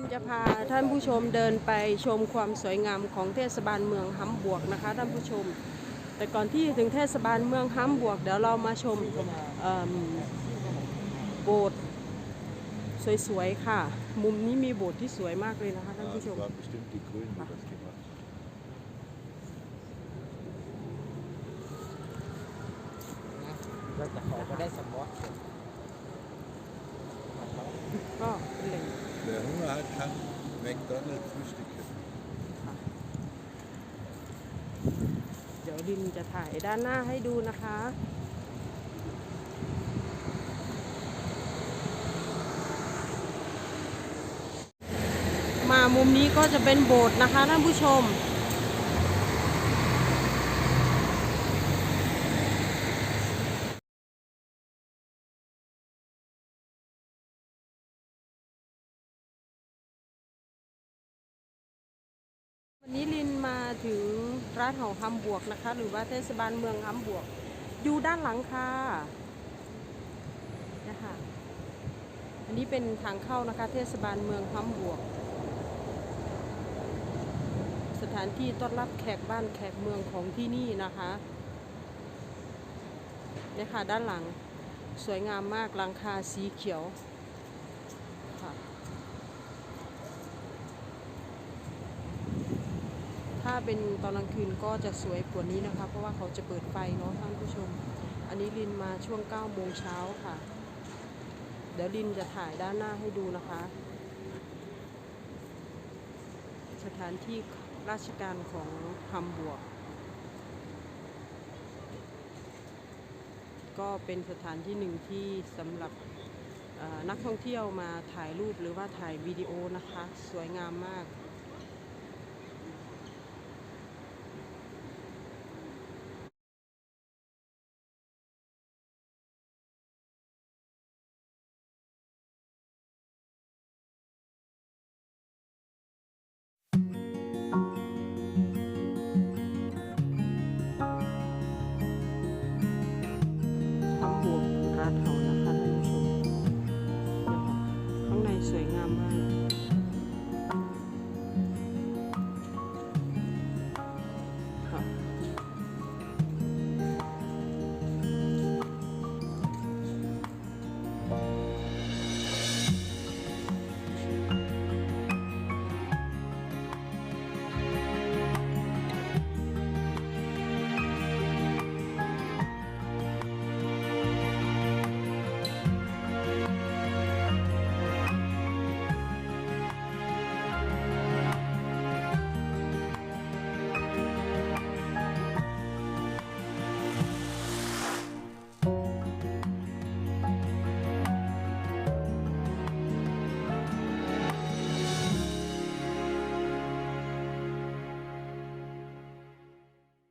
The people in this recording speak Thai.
นจะพาท่านผู้ชมเดินไปชมความสวยงามของเทศบาลเมืองฮัมบวกนะคะท่านผู้ชม แต่ก่อนที่จะถึงเทศบาลเมืองฮัมบวก เดี๋ยวเรามาชมเอิ่มโบสถ์สวยๆค่ะ มุมนี้มีโบสถ์ที่สวยมากเลยนะคะท่าน Ja, ผู้ช das ม waren bestimmt die Grünen, die das gemacht haben. เราจะขอก็ Wer Hunger hat, kann McDonald's frühstücken. เดี๋ยวดินจะถ่ายด้านหน้าให้ดูนะคะ มามุมนี้ก็จะเป็นโบสถ์นะคะท่านผู้ชม นนี้ลินมาถึงร้านของฮัมบวกนะคะ หรือว่าเทศบาลเมืองฮัมบวก อยู่ด้านหลังค่ะนะคะอันนี้เป็นทางเข้านะคะ เทศบาลเมืองฮัมบวก สถานที่ต้อนรับแขกบ้านแขกเมืองของที่นี่นะคะเนี่ยค่ะด้านหลังสวยงามมากหลังคาสีเขียวค่ะ ถ้าเป็นตอนกลางคืนก็จะสวยกว่านี้นะคะ เพราะว่าเขาจะเปิดไฟเนาะท่านผู้ชม อันนี้ลินมาช่วง9โมงเช้าค่ะ เดี๋ยวลินจะถ่ายด้านหน้าให้ดูนะคะ สถานที่ราชการของฮัมบวก ก็เป็นสถานที่หนึ่งที่สำหรับนักท่องเที่ยวมาถ่ายรูปหรือว่าถ่ายวิดีโอนะคะ สวยงามมาก